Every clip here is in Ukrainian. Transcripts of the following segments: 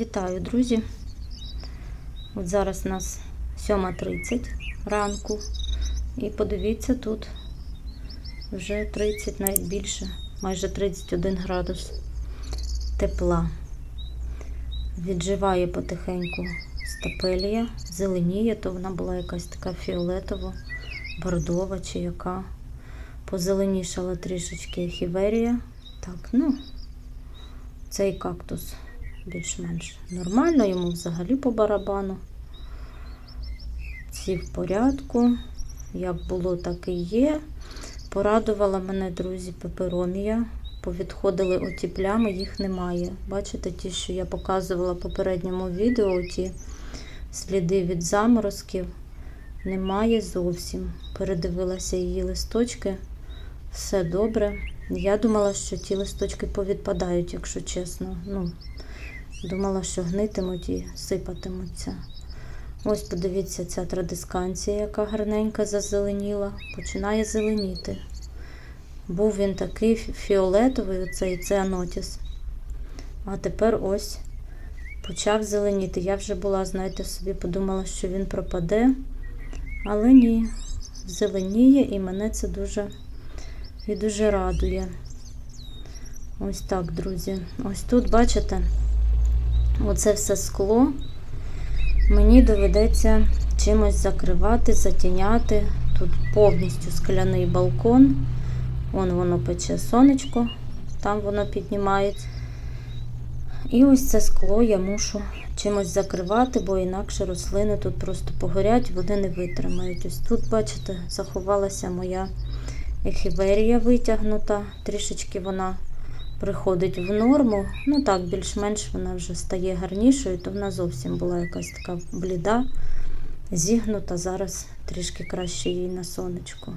Вітаю, друзі! От зараз у нас 7.30 ранку. І подивіться, тут вже 30, навіть більше, майже 31 градус тепла. Відживає потихеньку стапелія, зеленіє, то вона була якась така фіолетово, бордова чи яка. Позеленішала трішечки хіверія. Так, ну, цей кактус більш-менш нормально, йому взагалі по барабану. Ці в порядку. Як було, так і є. Порадувала мене, друзі, пеперомія. Повідходили оті плями, їх немає. Бачите, ті, що я показувала в попередньому відео, ті сліди від заморозків, немає зовсім. Передивилася її листочки. Все добре. Я думала, що ті листочки повідпадають, якщо чесно. Ну, Думала, що гнитимуть і сипатимуться. Ось подивіться, ця традисканція, яка гарненька зазеленіла, починає зеленіти. Був він такий фіолетовий, оцей цианотіс. А тепер ось почав зеленіти. Я вже була, знаєте, собі подумала, що він пропаде. Але ні, зеленіє і мене це дуже і дуже радує. Ось так, друзі. Ось тут, бачите, оце все скло. Мені доведеться чимось закривати, затіняти. Тут повністю скляний балкон. Вон воно пече сонечко, там воно піднімається. І ось це скло я мушу чимось закривати, бо інакше рослини тут просто погорять, вони не витримають. Ось тут, бачите, заховалася моя ехіверія витягнута. Трішечки вона приходить в норму. Ну так, більш-менш вона вже стає гарнішою, то вона зовсім була якась така бліда, зігнута. Зараз трішки краще їй на сонечку.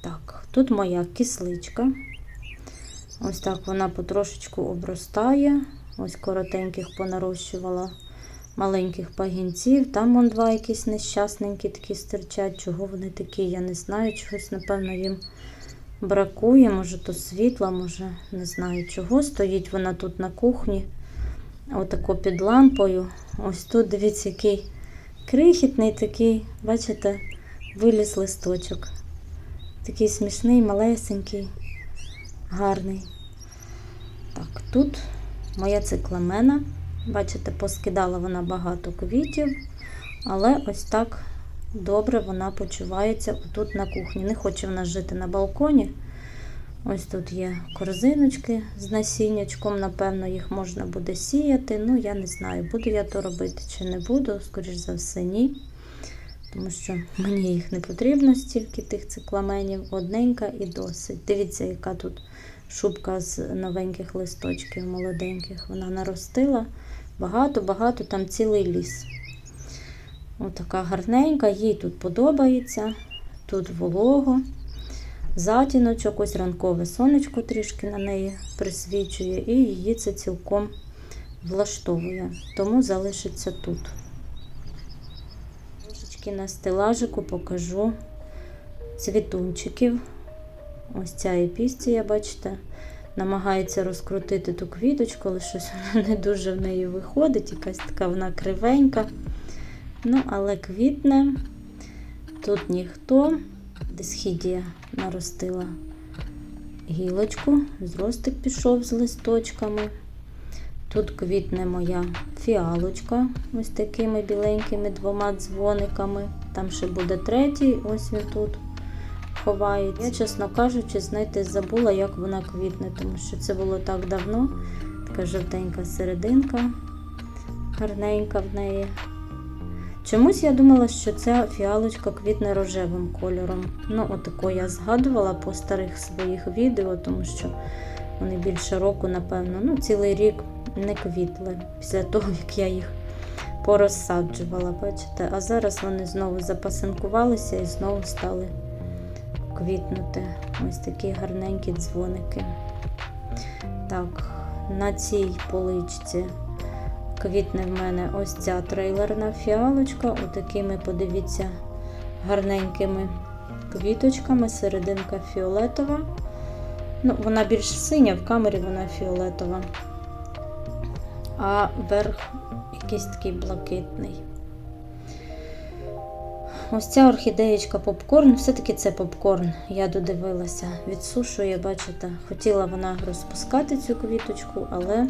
Так, тут моя кисличка. Ось так вона потрошечку обростає. Ось коротеньких понарощувала маленьких пагінців. Там вон два якісь нещасненькі такі стирчать. Чого вони такі, я не знаю. Чогось, напевно, їм бракує. Може, то світла, може, не знаю чого. Стоїть вона тут на кухні. Отако під лампою. Ось тут, дивіться, який крихітний такий, бачите, виліз листочок. Такий смішний, малесенький, гарний. Так, тут моя цикламена. Бачите, поскидала вона багато квітів, але ось так добре вона почувається тут на кухні. Не хоче вона жити на балконі. Ось тут є корзиночки з насіннячком, напевно, їх можна буде сіяти. Ну, я не знаю, буду я то робити чи не буду, скоріш за все, ні. Тому що мені їх не потрібно стільки тих цикламенів, одненька і досить. Дивіться, яка тут шубка з новеньких листочків, молоденьких. Вона наростила багато-багато, там цілий ліс. Отака гарненька, їй тут подобається. Тут волого. Затіночок, ось ранкове сонечко трішки на неї присвічує, і її це цілком влаштовує, тому залишиться тут. Трошечки на стелажику покажу цвітунчиків. Ось ця епістія, бачите, намагається розкрутити ту квіточку, але щось не дуже в неї виходить, якась така вона кривенька. Ну, але квітне. Тут ніхто. Десхідія наростила гілочку, зростик пішов з листочками. Тут квітне моя фіалочка, ось такими біленькими двома дзвониками. Там ще буде третій, ось він тут ховається. Я, чесно кажучи, знаєте, забула, як вона квітне, тому що це було так давно. Така жовтенька серединка, гарненька в неї. Чомусь я думала, що ця фіалочка квітне рожевим кольором. Ну, отако я згадувала по старих своїх відео, тому що вони більше року, напевно, ну, цілий рік не квітли після того, як я їх порозсаджувала, бачите? А зараз вони знову запасинкувалися і знову стали квітнути. Ось такі гарненькі дзвоники. Так, на цій поличці квітне в мене ось ця трейлерна фіалочка, отакими, подивіться, гарненькими квіточками, серединка фіолетова. Ну, Вона більш синя, в камері вона фіолетова. а верх якийсь такий блакитний. Ось ця орхідеєчка попкорн, все-таки це попкорн, я додивилася, відсушує, бачите, хотіла вона розпускати цю квіточку, але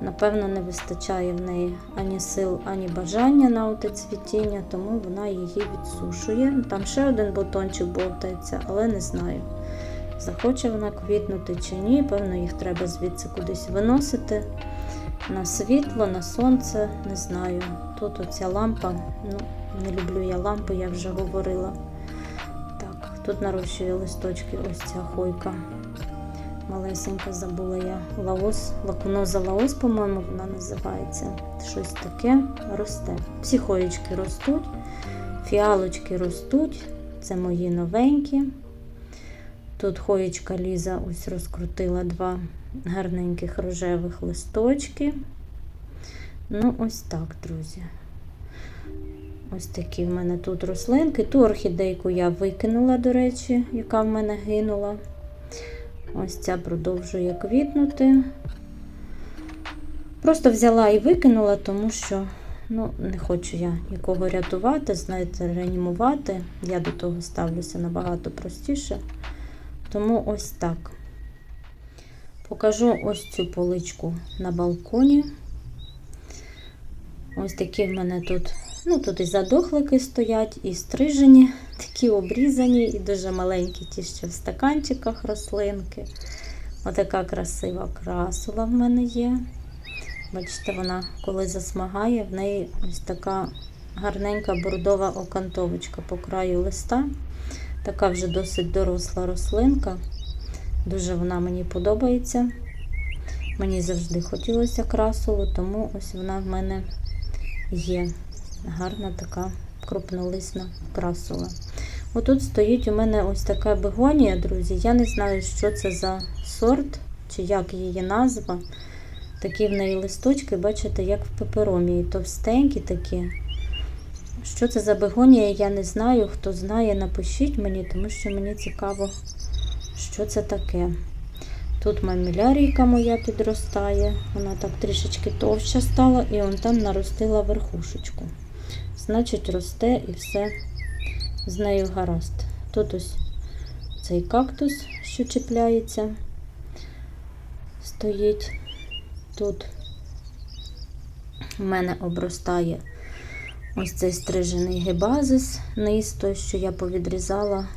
напевно не вистачає в неї ані сил, ані бажання на оте цвітіння, тому вона її відсушує. Там ще один бутончик бовтається, але не знаю, захоче вона квітнути чи ні. Певно, їх треба звідси кудись виносити. На світло, на сонце, не знаю. Тут оця лампа, ну, не люблю я лампи, я вже говорила. Так, тут нарощує листочки ось ця хойка. Малесенька забула я. Лаос, лакуноза лаос, по-моєму, вона називається. Щось таке росте. Всі хоєчки ростуть, фіалочки ростуть. Це мої новенькі. Тут хоєчка Ліза ось розкрутила два гарненьких рожевих листочки. Ну, ось так, друзі. Ось такі в мене тут рослинки. Ту орхідейку я викинула, до речі, яка в мене гинула. Ось ця продовжує квітнути. Просто взяла і викинула, тому що ну, не хочу я нікого рятувати, знаєте, реанімувати. Я до того ставлюся набагато простіше. Тому ось так. Покажу ось цю поличку на балконі. Ось такі в мене тут, ну тут і задохлики стоять, і стрижені, такі обрізані, і дуже маленькі ті ще в стаканчиках рослинки. Отака красива красула в мене є. Бачите, вона коли засмагає, в неї ось така гарненька бордова окантовочка по краю листа. Така вже досить доросла рослинка. Дуже вона мені подобається. Мені завжди хотілося красулу, тому ось вона в мене є. Гарна така крупнолисна красула. Отут стоїть у мене ось така бегонія, друзі. Я не знаю, що це за сорт, чи як її назва. Такі в неї листочки, бачите, як в пеперомії, товстенькі такі. Що це за бегонія, я не знаю. Хто знає, напишіть мені, тому що мені цікаво, що це таке. Тут мамілярійка моя підростає. Вона так трішечки товща стала, і он там наростила верхушечку. Значить, росте і все з нею гаразд. Тут ось цей кактус, що чіпляється, стоїть. Тут в мене обростає ось цей стрижений гебазис, низ той, що я повідрізала.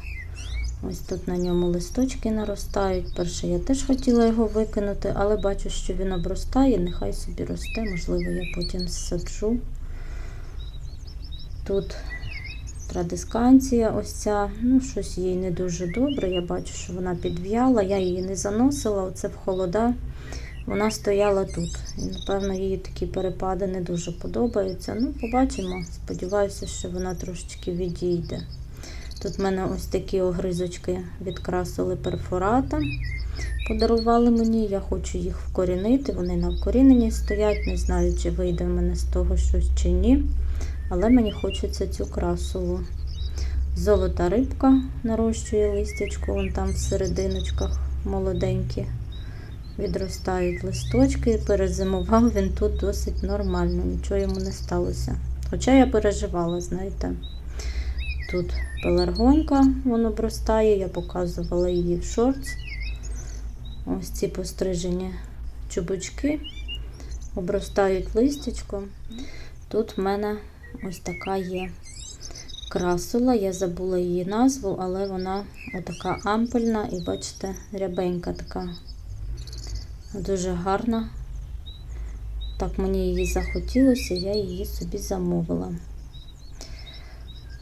Ось тут на ньому листочки наростають. Перше, я теж хотіла його викинути, але бачу, що він обростає, нехай собі росте, можливо, я потім саджу. Тут традисканція, ось ця, ну, щось їй не дуже добре. Я бачу, що вона підв'яла, я її не заносила, оце в холода. Вона стояла тут. І, напевно, їй такі перепади не дуже подобаються. Ну, побачимо. Сподіваюся, що вона трошечки відійде. Тут в мене ось такі огризочки відкрасили перфората. Подарували мені, я хочу їх вкорінити. Вони на вкоріненні стоять. Не знаю, чи вийде в мене з того щось чи ні. Але мені хочеться цю красову. Золота рибка нарощує листячко, вон там в серединочках молоденькі. Відростають листочки, перезимував він тут досить нормально, нічого йому не сталося. Хоча я переживала, знаєте. Тут пеларгонька, воно обростає, я показувала її в шортс. Ось ці пострижені чубучки обростають листячком. Тут в мене ось така є красула, я забула її назву, але вона отака ампельна і, бачите, рябенька така. Дуже гарна. Так мені її захотілося, я її собі замовила.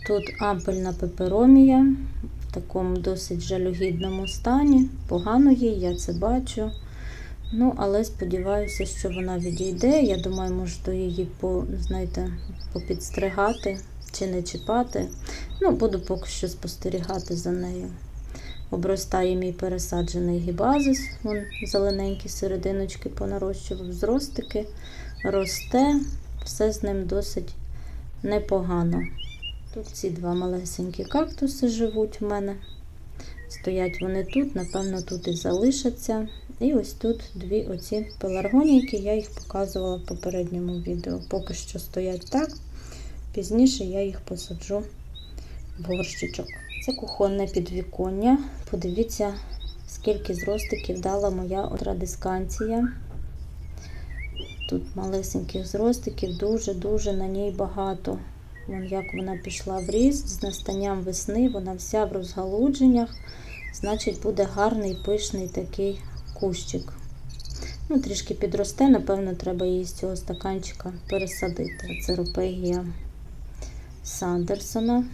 Тут ампельна пеперомія в такому досить жалюгідному стані. Погано їй, я це бачу. Ну, але сподіваюся, що вона відійде. Я думаю, можу її по, знаєте, попідстригати чи не чіпати. Ну, буду поки що спостерігати за нею. Обростає мій пересаджений гібазис, вон зелененькі серединочки понарощував, зростики, росте, все з ним досить непогано. Тут ці два малесенькі кактуси живуть в мене. Стоять вони тут, напевно, тут і залишаться. І ось тут дві оці пеларгонійки, я їх показувала в попередньому відео. Поки що стоять так. Пізніше я їх посаджу в горщичок. Це кухонне підвіконня. Подивіться, скільки зростиків дала моя отрадисканція. Тут малесеньких зростиків, дуже-дуже на ній багато. Вон як вона пішла в ріст, з настанням весни, вона вся в розгалудженнях. Значить, буде гарний пишний такий кущик. Ну, трішки підросте, напевно, треба її з цього стаканчика пересадити. Це ропегія Сандерсона.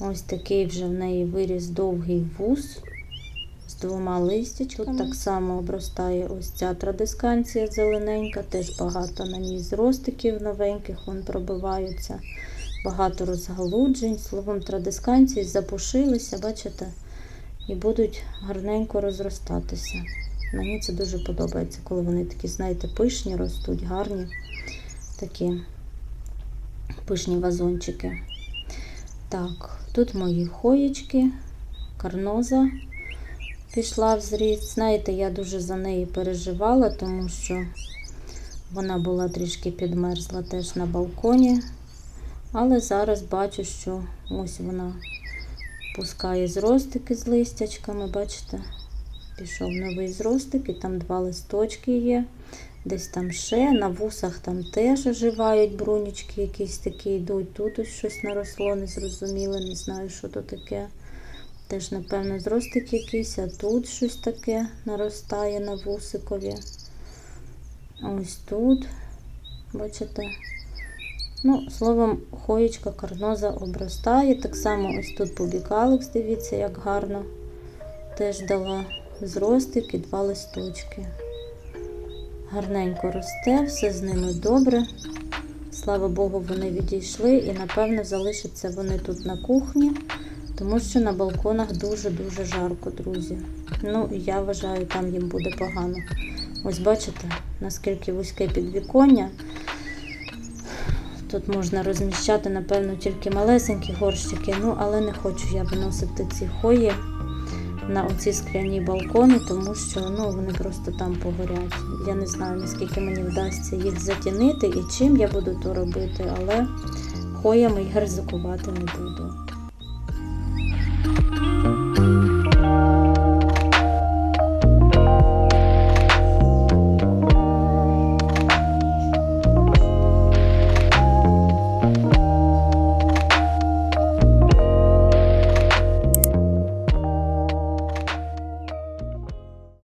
Ось такий вже в неї виріс довгий вуз двома листячками. Так само обростає ось ця традисканція зелененька, теж багато на ній зростиків новеньких, вон пробиваються. Багато розгалуджень. Словом, традисканції запушилися, бачите, і будуть гарненько розростатися. Мені це дуже подобається, коли вони такі, знаєте, пишні ростуть, гарні такі пишні вазончики. Так, тут мої хоєчки, карноза пішла в зріст. Знаєте, я дуже за неї переживала, тому що вона була трішки підмерзла теж на балконі. Але зараз бачу, що ось вона пускає зростики з листячками. Бачите, пішов новий зростик, і там два листочки є. Десь там ще, на вусах там теж оживають брунічки, якісь такі йдуть. Тут ось щось наросло, незрозуміле, не знаю, що то таке. Теж, напевно, зростик якийсь, а тут щось таке наростає на вусикові. Ось тут, бачите? Ну, словом, хоєчка карноза обростає. Так само ось тут побікаликс, дивіться, як гарно. Теж дала зростик і два листочки. Гарненько росте, все з ними добре. Слава Богу, вони відійшли і, напевно, залишаться вони тут на кухні, тому що на балконах дуже-дуже жарко, друзі. Ну, я вважаю, там їм буде погано. Ось бачите, наскільки вузьке підвіконня. Тут можна розміщати, напевно, тільки малесенькі горщики, ну, але не хочу я виносити ці хої на оці скляні балкони, тому що ну, вони просто там погорять. Я не знаю, наскільки мені вдасться їх затінити і чим я буду то робити, але хоями я ризикувати не буду.